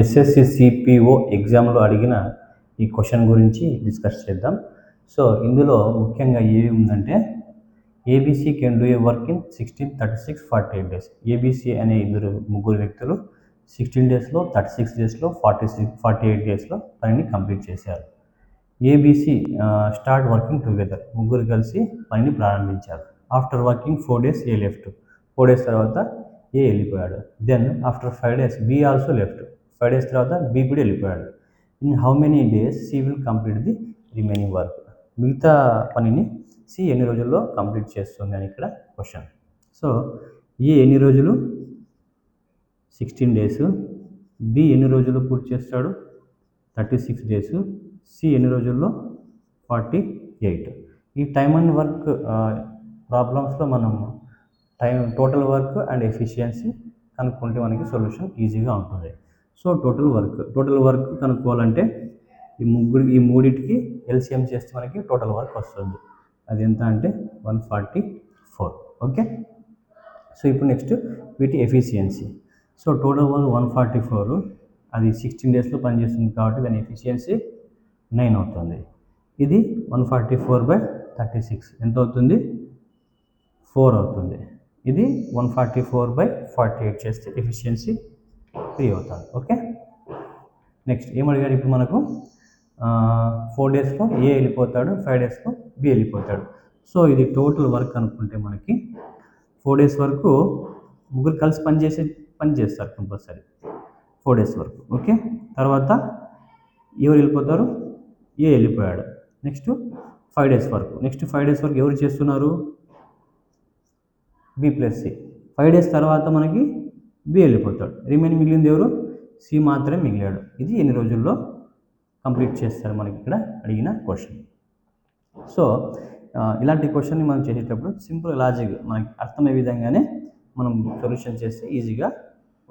SSC CPO ఎగ్జామ్లో అడిగిన ఈ క్వశ్చన్ గురించి డిస్కస్ చేద్దాం. సో ఇందులో ముఖ్యంగా ఏమి ఉందంటే ABC can do a work in sixteen thirty six forty eight days ABC అనే ఇద్దరు ముగ్గురు వ్యక్తులు సిక్స్టీన్ డేస్లో థర్టీ సిక్స్ డేస్లో ఫార్టీ సిక్స్ ఫార్టీ ఎయిట్ డేస్లో పనిని కంప్లీట్ చేశారు. ఏబీసీ స్టార్ట్ వర్కింగ్ టుగెదర్ ముగ్గురు కలిసి పనిని ప్రారంభించారు. After working four days A left four days తర్వాత ఏ వెళ్ళిపోయాడు. Then after five days B also left five days తర్వాత బి కూడా వెళ్ళిపోయాడు. In how many days C will complete the remaining work మిగతా పనిని సి ఎన్ని రోజుల్లో కంప్లీట్ చేస్తుంది అని ఇక్కడ క్వశ్చన్ సో ఏ ఎన్ని రోజులు? సిక్స్టీన్ డేస్ బి ఎన్ని రోజుల్లో పూర్తి చేస్తాడు? థర్టీ సిక్స్ డేస్ సి ఎన్ని రోజుల్లో? ఫార్టీ ఎయిట్ ఈ టైమ్ అండ్ వర్క్ ప్రాబ్లమ్స్లో మనం time total work and efficiency కనుక్కుంటే మనకి సొల్యూషన్ ఈజీగా ఉంటుంది. So total work total work కనుక్కోవాలంటే ఈ ముగ్గురు ఈ మూడింటికి ఎల్సిఎం చేస్తే మనకి టోటల్ వర్క్ వస్తుంది. అది ఎంత అంటే one forty four okay? So ఇప్పుడు నెక్స్ట్ వీటి efficiency. So total work one forty four అది సిక్స్టీన్ డేస్లో పనిచేస్తుంది కాబట్టి దాని ఎఫిషియన్సీ నైన్ అవుతుంది. ఇది one forty four by thirty six ఎంత అవుతుంది? ఫోర్ అవుతుంది. ఇది one forty four by forty eight చేస్తే ఎఫిషియన్సీ త్రీ అవుతుంది ఓకే నెక్స్ట్ ఏమడిగాడు ఇప్పుడు మనకు? ఫోర్ డేస్లో ఏ వెళ్ళిపోతాడు ఫైవ్ డేస్లో బి వెళ్ళిపోతాడు. సో ఇది టోటల్ వర్క్ అనుకుంటే మనకి ఫోర్ డేస్ వరకు ముగ్గురు కలిసి పని చేసే పని చేస్తారు కంపల్సరీ ఫోర్ డేస్ వరకు. ఓకే తర్వాత ఎవరు వెళ్ళిపోతారు? ఏ వెళ్ళిపోయాడు. నెక్స్ట్ ఫైవ్ డేస్ వరకు. నెక్స్ట్ ఫైవ్ డేస్ వరకు ఎవరు చేస్తున్నారు? B plus C five days తర్వాత మనకి బి వెళ్ళిపోతాడు రిమైన్ మిగిలింది ఎవరు? సి మాత్రమే మిగిలాడు. ఇది ఎన్ని రోజుల్లో కంప్లీట్ చేస్తారు మనకి ఇక్కడ అడిగిన క్వశ్చన్. సో ఇలాంటి క్వశ్చన్ని మనం చేసేటప్పుడు సింపుల్ లాజిక్ మనకి అర్థమయ్యే విధంగానే మనం సొల్యూషన్ చేస్తే ఈజీగా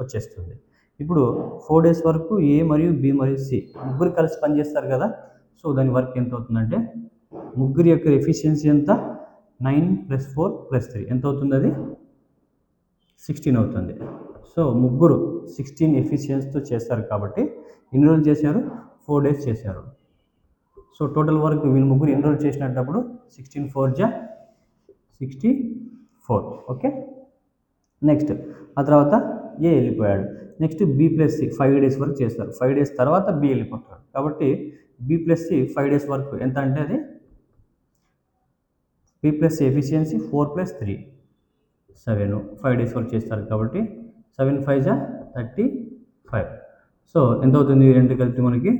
వచ్చేస్తుంది. ఇప్పుడు ఫోర్ డేస్ వరకు ఏ మరియు బి మరియు సి ముగ్గురు కలిసి పనిచేస్తారు కదా? సో దాని వర్క్ ఎంత అవుతుందంటే ముగ్గురు యొక్క ఎఫిషియన్సీ ఎంత? Nine plus four plus three. ఎంత అవుతుంది అది? సిక్స్టీన్ అవుతుంది. సో ముగ్గురు సిక్స్టీన్ ఎఫిషియన్స్తో చేస్తారు కాబట్టి ఎన్ని రోజులు చేశారు ఫోర్ డేస్ చేశారు. సో టోటల్ వర్క్ వీళ్ళు ముగ్గురు ఎన్రోల్ చేసినప్పుడు సిక్స్టీన్ ఫోర్ జా సిక్స్టీ ఫోర్ ఓకే? నెక్స్ట్ ఆ తర్వాత ఏ వెళ్ళిపోయాడు? Next B plus C five days వరకు చేస్తారు. ఫైవ్ డేస్ తర్వాత బి వెళ్ళిపోతాడు. కాబట్టి B plus C five days వరకు ఎంత అంటే అది? B plus efficiency four plus three seven five days వరకు చేస్తారు కాబట్టి సెవెన్ ఫైవ్ జా థర్టీ ఫైవ్. సో ఎంత అవుతుంది ఈ రెండు కలిపి మనకి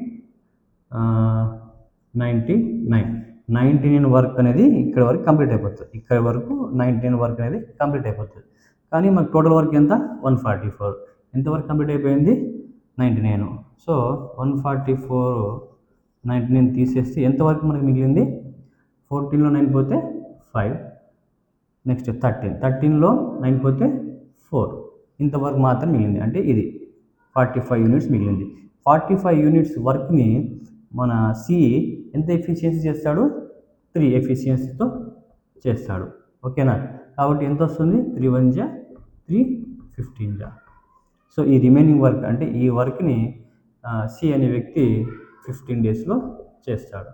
ninety nine. Ninety nine work అనేది ఇక్కడ వరకు కంప్లీట్ అయిపోతుంది. ఇక్కడ వరకు నైంటీ నైన్ వర్క్ అనేది కంప్లీట్ అయిపోతుంది. కానీ మనకు టోటల్ వర్క్ ఎంత? One forty four. ఎంతవరకు కంప్లీట్ అయిపోయింది? Ninety nine. So one forty four ninety nine తీసేస్తే ఎంతవరకు మనకి మిగిలింది? ఫోర్టీన్లో నైన్ పోతే ఫైవ్. Next thirteen. థర్టీన్లో నైన్ పోతే ఫోర్. ఇంతవరకు మాత్రం మిగిలింది. అంటే ఇది ఫార్టీ ఫైవ్ యూనిట్స్ మిగిలింది. ఫార్టీ ఫైవ్ యూనిట్స్ వర్క్ని మన సి ఎంత ఎఫిషియన్సీ చేస్తాడు? త్రీ ఎఫిషియన్సీతో చేస్తాడు. ఓకేనా? కాబట్టి ఎంత వస్తుంది? త్రీ వన్ జా త్రీ ఫిఫ్టీన్ జా. సో ఈ రిమైనింగ్ వర్క్ అంటే ఈ వర్క్ని సి అనే వ్యక్తి ఫిఫ్టీన్ డేస్లో చేస్తాడు.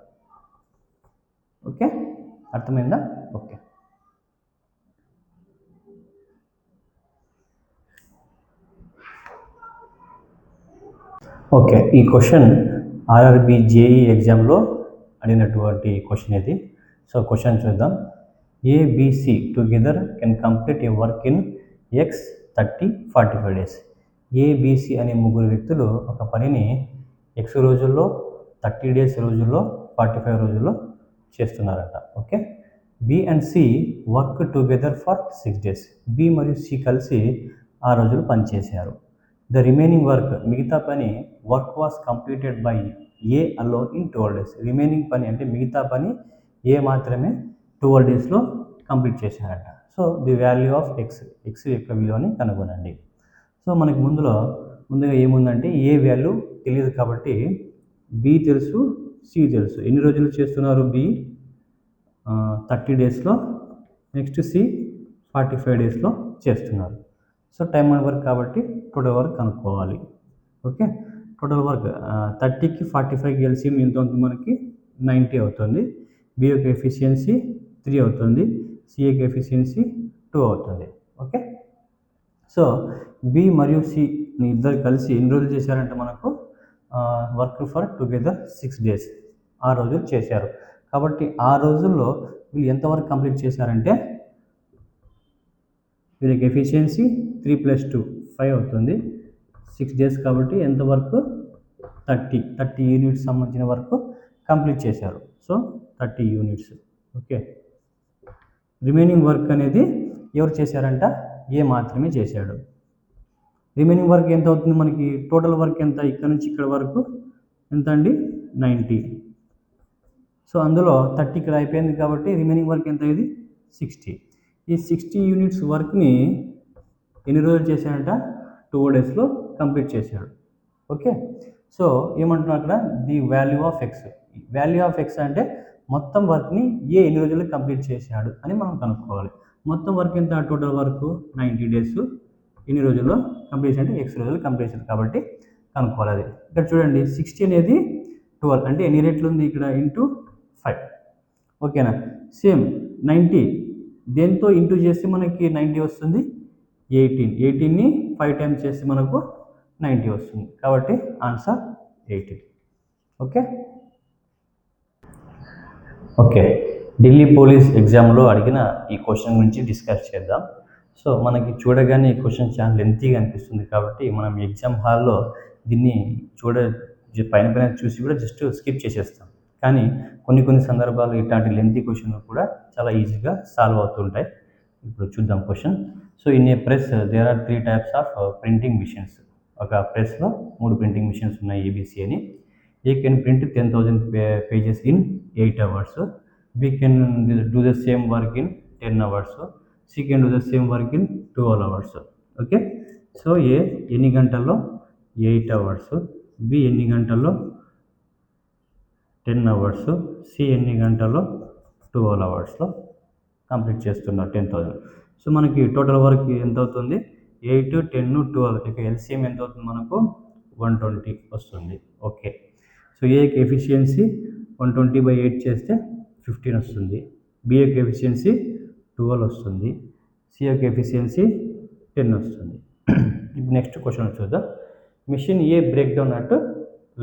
ఓకే? అర్థమైందా? ఓకే. ఓకే ఈ క్వశ్చన్ ఆర్ఆర్బి జేఈ ఎగ్జామ్లో అడిగినటువంటి క్వశ్చన్ ఇది. సో క్వశ్చన్ చూద్దాం. ABC together can complete a work in X thirty forty five days. ABC అనే ముగ్గురు వ్యక్తులు ఒక పనిని ఎక్స్ రోజుల్లో థర్టీ డేస్ రోజుల్లో ఫార్టీ ఫైవ్ రోజుల్లో చేస్తున్నారట. Okay? B and C work together for six days. B మరియు సి కలిసి ఆ రోజులు పనిచేశారు. ద రిమైనింగ్ వర్క్ మిగతా పని work was completed by A alone in twelve days remaining పని అంటే మిగతా పని ఏ మాత్రమే ట్వెల్వ్ డేస్లో కంప్లీట్ చేశారట. So the value of X X యొక్క విలువని కనుగొనండి. సో మనకి ముందులో ముందుగా ఏముందంటే ఏ వాల్యూ తెలియదు కాబట్టి బి తెలుసు సి తెలుసు. ఎన్ని రోజులు చేస్తున్నారు బి థర్టీ డేస్లో నెక్స్ట్ సి ఫార్టీ ఫైవ్ డేస్లో చేస్తున్నారు. సో టైం అండ్ వర్క్ కాబట్టి టోటల్ వర్క్ కనుక్కోవాలి. ఓకే? టోటల్ వర్క్ థర్టీకి ఫార్టీ ఫైవ్ ఎల్సిఎం ఎంత అవుతుంది మనకి నైంటీ అవుతుంది. బి ఎఫిషియన్సీ త్రీ అవుతుంది. సిఏకి ఎఫిషియన్సీ టూ అవుతుంది. ఓకే? సో బి మరియు సి ఇద్దరు కలిసి ఎన్ని రోజులు చేశారంటే మనకు work for together six days ఆ రోజులు చేశారు. కాబట్టి ఆ రోజుల్లో వీళ్ళు ఎంతవరకు కంప్లీట్ చేశారంటే వీళ్ళకి efficiency three plus two five అవుతుంది. సిక్స్ డేస్ కాబట్టి ఎంత వరకు? థర్టీ. థర్టీ యూనిట్స్ సంబంధించిన వరకు కంప్లీట్ చేశారు. So thirty units. Okay. Remaining work అనేది ఎవరు చేశారంట? ఏ మాత్రమే చేశాడు. రిమైనింగ్ వర్క్ ఎంత అవుతుంది మనకి? టోటల్ వర్క్ ఎంత? ఇక్కడ నుంచి ఇక్కడ వరకు ఎంత అండి? నైంటీ. సో అందులో థర్టీ ఇక్కడ అయిపోయింది కాబట్టి రిమైనింగ్ వర్క్ ఎంత ఇది సిక్స్టీ. ఈ సిక్స్టీ యూనిట్స్ వర్క్ని ఎన్ని రోజులు చేశాడంట? టూ డేస్లో కంప్లీట్ చేశాడు. ఓకే? సో ఏమంటున్నా అక్కడ? The value of X. Value of X అంటే మొత్తం వర్క్ని ఏ ఎన్ని రోజులు కంప్లీట్ చేశాడు అని మనం కనుక్కోవాలి. మొత్తం వర్క్ ఎంత? Total work ninety days. ఎన్ని రోజుల్లో కంప్లీట్ అంటే ఎక్స్ రోజులు కంప్లీట్ కాబట్టి కనుక్కోవాలి అది. ఇక్కడ చూడండి సిక్స్టీ అనేది ట్వెల్వ్ అంటే ఎన్ని రేట్లు ఉంది ఇక్కడ? Into five. ఓకేనా? Same ninety. దేంతో ఇంటూ చేస్తే మనకి నైంటీ వస్తుంది? ఎయిటీన్. ఎయిటీన్ని ఫైవ్ టైమ్స్ చేస్తే మనకు నైంటీ వస్తుంది. కాబట్టి answer eighteen. Okay? Okay. Delhi police ఎగ్జామ్లో అడిగిన ఈ క్వశ్చన్ గురించి డిస్కస్ చేద్దాం. సో మనకి చూడగానే ఈ క్వశ్చన్ చాలా లెంతీగా అనిపిస్తుంది కాబట్టి మనం ఎగ్జామ్ హాల్లో దీన్ని చూడ పైన పైన చూసి కూడా జస్ట్ స్కిప్ చేసేస్తాం. కానీ కొన్ని కొన్ని సందర్భాలు ఇట్లాంటి లెంతీ క్వశ్చన్లు కూడా చాలా ఈజీగా సాల్వ్ అవుతుంటాయి. ఇప్పుడు చూద్దాం question. So in a press there are three types of printing machines ఒక ప్రెస్లో మూడు ప్రింటింగ్ మిషన్స్ ఉన్నాయి ఏబిసి అని. A can print ten thousand pages in eight hours B can do the same work in ten hours C can do the same work in twelve hours okay so A ఎన్ని గంటల్లో? Eight hours B ఎన్ని గంటల్లో? Ten hours C ఎన్ని గంటల్లో? Twelve అవర్స్లో complete చేస్తున్నారు ten thousand so మనకి total work ఎంత అవుతుంది ఎయిట్ టెన్ ట్వెల్వ్ ఇక ఎల్సిఎం ఎంత అవుతుంది మనకు? వన్ ట్వంటీ వస్తుంది. ఓకే సో ఏకి efficiency one twenty by eight చేస్తే ఫిఫ్టీన్ వస్తుంది. బిఏకి ఎఫిషియన్సీ ట్వెల్వ్ వస్తుంది. సి యొక్క ఎఫిషియన్సీ టెన్ వస్తుంది. ఇప్పుడు నెక్స్ట్ క్వశ్చన్ చూద్దాం. Machine A break down at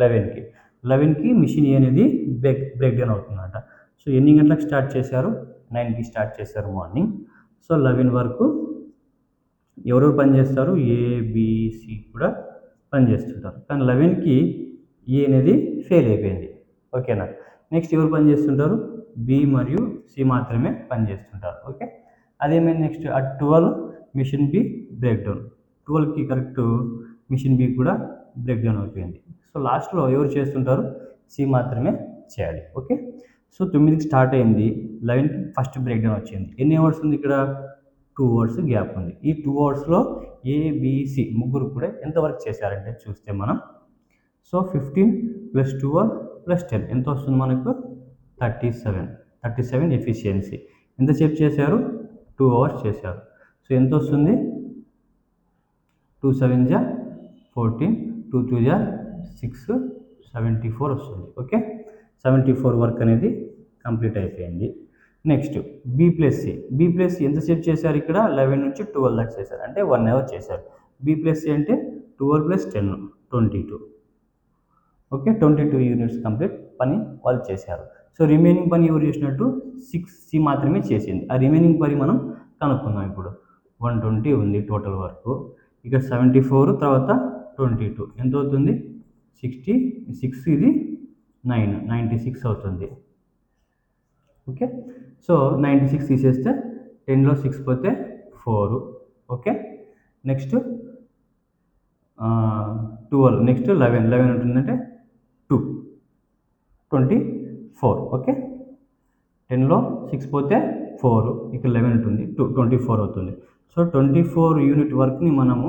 లెవెన్కి లెవెన్కి మిషన్ ఏ అనేది బ్రేక్ బ్రేక్ డౌన్ అవుతుందన్నమాట సో ఎన్ని గంటలకు స్టార్ట్ చేశారు? నైన్కి స్టార్ట్ చేశారు మార్నింగ్ సో లెవెన్ వరకు ఎవరెవరు పనిచేస్తారు? ఏబిసి కూడా పనిచేస్తుంటారు. కానీ లెవెన్కి ఏ e అనేది ఫెయిల్ అయిపోయింది. ఓకేనా నెక్స్ట్ ఎవరు పనిచేస్తుంటారు? బి మరియు సి మాత్రమే పని చేస్తుంటారు ఓకే అదేమైంది నెక్స్ట్ ఆ twelve machine B break down ట్వెల్వ్కి కరెక్ట్ మిషన్ బి కూడా బ్రేక్ డౌన్ అయిపోయింది సో లాస్ట్లో ఎవరు చేస్తుంటారు? సి మాత్రమే చేయాలి. ఓకే సో తొమ్మిదికి స్టార్ట్ అయింది. లెవెన్కి ఫస్ట్ బ్రేక్ డౌన్ వచ్చింది. ఎన్ని అవర్స్ ఉంది ఇక్కడ? టూ అవర్స్ గ్యాప్ ఉంది. ఈ టూ అవర్స్లో ఏబిసి ముగ్గురు కూడా ఎంత వర్క్ చేశారంటే చూస్తే మనం. So fifteen plus two plus ten ఎంత వస్తుంది మనకు? Thirty seven. Thirty seven efficiency. ఎంతసేపు చేశారు? టూ అవర్స్ చేశారు. సో ఎంత వస్తుంది? టూ సెవెన్ జా ఫోర్టీన్ టూ టూ జా సిక్స్ సెవెంటీ ఫోర్ వస్తుంది. ఓకే? సెవెంటీ ఫోర్ వర్క్ అనేది కంప్లీట్ అయిపోయింది. Next B plus C plus C B plus C ఎంతసేపు చేశారు ఇక్కడ? లెవెన్ నుంచి ట్వెల్వ్ దాకా చేశారు. అంటే వన్ అవర్ చేశారు. బీ ప్లస్ సి అంటే twelve plus ten twenty two okay twenty two units complete పని వాళ్ళు చేశారు. సో రిమైనింగ్ పని ఎవరు చేసినట్టు? సిక్స్ సి మాత్రమే చేసింది. ఆ రిమైనింగ్ పని మనం కనుక్కుందాం ఇప్పుడు. వన్ ట్వంటీ ఉంది టోటల్ వర్క్ ఇక సెవెంటీ ఫోర్ తర్వాత ట్వంటీ టూ ఎంత అవుతుంది? సిక్స్టీ సిక్స్ ఇది నైన్ నైంటీ సిక్స్ అవుతుంది. ఓకే? సో నైంటీ సిక్స్ తీసేస్తే టెన్లో సిక్స్ పోతే four. Okay? Next twelve next eleven eleven ఉంటుందంటే టూ. Twenty four. ఓకే? టెన్లో సిక్స్ పోతే ఫోర్ ఇక్కడ లెవెన్ ఉంటుంది టూ ట్వంటీ ఫోర్ అవుతుంది. సో ట్వంటీ ఫోర్ యూనిట్ వర్క్ని మనము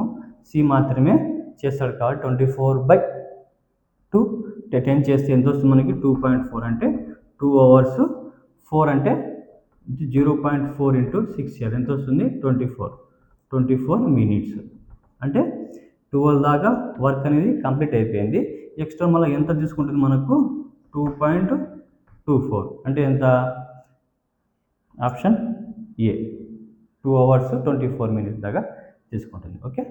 సి మాత్రమే చేస్తాడు కాబట్టి ట్వంటీ ఫోర్ బై టెన్ చేస్తే ఎంత వస్తుంది మనకి? టూ పాయింట్ ఫోర్ అంటే టూ అవర్స్ ఫోర్ అంటే zero point four into six year ఎంత వస్తుంది? Twenty four twenty four minutes అంటే ట్వెల్వ్ దాకా వర్క్ అనేది కంప్లీట్ అయిపోయింది. ఎక్స్ట్రా మళ్ళీ ఎంత తీసుకుంటుంది మనకు? టూ పాయింట్ టూ ఫోర్ అంటే ఎంత? Option A two hours twenty four minutes దాకా తీసుకుంటుంది. Okay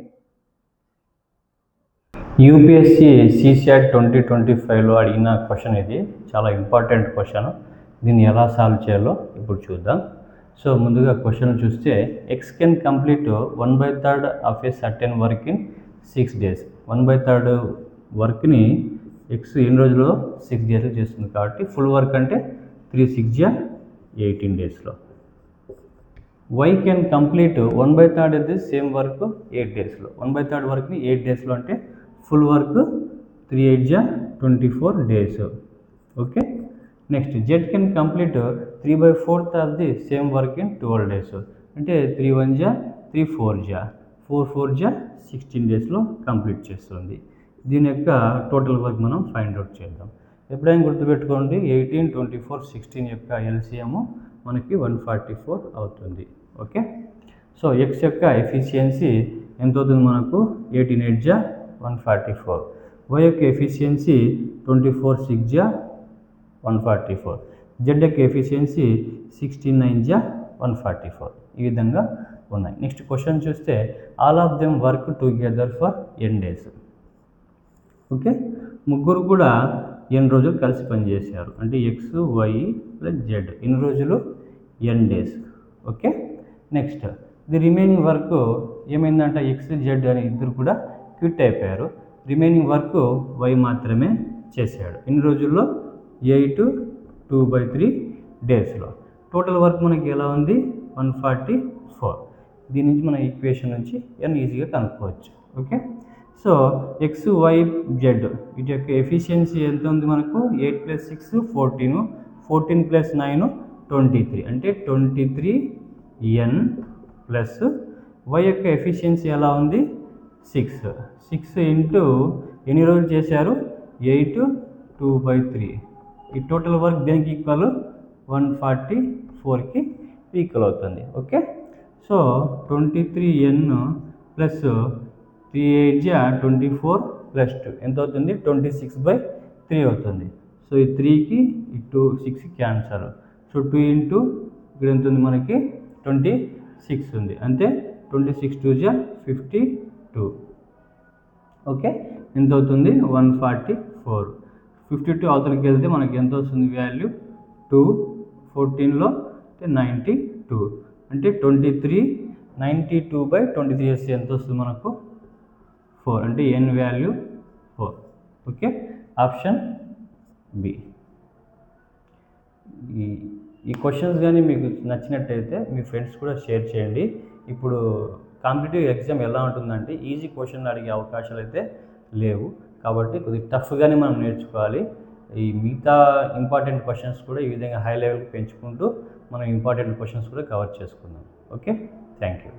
UPSC CCR twenty twenty ఫైవ్లో అడిగిన క్వశ్చన్ ఇది. చాలా ఇంపార్టెంట్ క్వశ్చన్. దీన్ని ఎలా సాల్వ్ చేయాలో ఇప్పుడు చూద్దాం. సో ముందుగా క్వశ్చన్ చూస్తే X can complete one by third of a certain work in six days. One by third వర్క్ని ఎక్స్ ఎన్ని రోజుల్లో? సిక్స్ డేస్లో చేస్తుంది కాబట్టి ఫుల్ వర్క్ అంటే త్రీ సిక్స్ జా ఎయిటీన్ డేస్లో. Y can complete one by third the same work eight డేస్లో. వన్ బై థర్డ్ వర్క్ని ఎయిట్ డేస్లో అంటే ఫుల్ వర్క్ త్రీ ఎయిట్ జా twenty four days. Okay? Next Z can complete three by fourth of the same work in twelve days. అంటే three one జా three four జా. Four four జా sixteen డేస్లో complete చేస్తుంది. దీని యొక్క టోటల్ వర్క్ మనం ఫైండ్ అవుట్ చేద్దాం. ఎప్పుడైనా గుర్తుపెట్టుకోండి ఎయిటీన్ ట్వంటీ ఫోర్ సిక్స్టీన్ యొక్క ఎల్సిఎం మనకి వన్ ఫార్టీ ఫోర్ అవుతుంది. ఓకే? సో ఎక్స్ యొక్క ఎఫిషియన్సీ ఎంత అవుతుంది మనకు? ఎయిటీన్ ఎయిట్ జా వన్ ఫార్టీ ఫోర్ వై యొక్క ఎఫిషియన్సీ ట్వంటీ ఫోర్ సిక్స్ జా వన్ ఫార్టీ ఫోర్ జెడ్ యొక్క ఎఫిషియన్సీ సిక్స్టీ నైన్ జా వన్ ఫార్టీ ఫోర్ ఈ విధంగా ఉన్నాయి. నెక్స్ట్ క్వశ్చన్ చూస్తే all of them work together for n days okay ముగ్గురు కూడా ఎన్ని రోజులు కలిసి పనిచేశారు. అంటే ఎక్స్ వై ప్లస్ జెడ్ ఎన్ని రోజులు n days okay next the remaining work ఏమైందంటే? ఎక్స్ జెడ్ అని ఇద్దరు కూడా క్విట్ అయిపోయారు. రిమైనింగ్ వర్క్ వై మాత్రమే చేశాడు. ఇన్ని రోజుల్లో ఎయిట్ టూ బై త్రీ డేస్లో. టోటల్ వర్క్ మనకి ఎలా ఉంది? One forty four. దీని నుంచి మన ఈక్వేషన్ నుంచి ఎన్ ఈజీగా కనుక్కోవచ్చు. Okay? So x y z వీటి యొక్క ఎఫిషియన్సీ ఎంత ఉంది మనకు? Eight plus six fourteen. Fourteen plus nine twenty three. అంటే twenty three n plus y యొక్క ఎఫిషియన్సీ ఎలా ఉంది? సిక్స్. సిక్స్ ఇంటూ ఎన్ని రోజులు చేశారు? Eight two by three. ఈ టోటల్ వర్క్ దేనికి ఈక్వల్? వన్ ఫార్టీ ఫోర్కి ఈక్వల్ అవుతుంది. Okay? So twenty three n plus three eight జా ట్వంటీ ఫోర్ ప్లస్ టూ. ఎంత అవుతుంది? ట్వంటీ సిక్స్ బై త్రీ అవుతుంది. సో ఈ త్రీకి ఈ two six cancel so two into ఇక్కడ ఎంత ఉంది మనకి? ట్వంటీ సిక్స్ ఉంది. అంటే ట్వంటీ సిక్స్ టూ జా ఫిఫ్టీ టూ. ఓకే? ఎంత అవుతుంది one forty four. Fifty two అవతలకి వెళ్తే మనకి ఎంత వస్తుంది వాల్యూ టూ. ఫోర్టీన్లో నైంటీ టూ. అంటే twenty three ninety two by twenty three వేస్తే ఎంత వస్తుంది మనకు? ఫోర్. అంటే n value four. Okay? Option B. ఈ ఈ క్వశ్చన్స్ కానీ మీకు నచ్చినట్టయితే మీ ఫ్రెండ్స్ కూడా షేర్ చేయండి. ఇప్పుడు కాంపిటేటివ్ ఎగ్జామ్ ఎలా ఉంటుందంటే ఈజీ క్వశ్చన్ అడిగే అవకాశాలు అయితే లేవు. కాబట్టి కొద్దిగా టఫ్గానే మనం నేర్చుకోవాలి. ఈ మిగతా ఇంపార్టెంట్ క్వశ్చన్స్ కూడా ఈ విధంగా హై లెవెల్కి పెంచుకుంటూ మనం ఇంపార్టెంట్ క్వశ్చన్స్ కూడా కవర్ చేసుకుందాం. ఓకే? Thank you.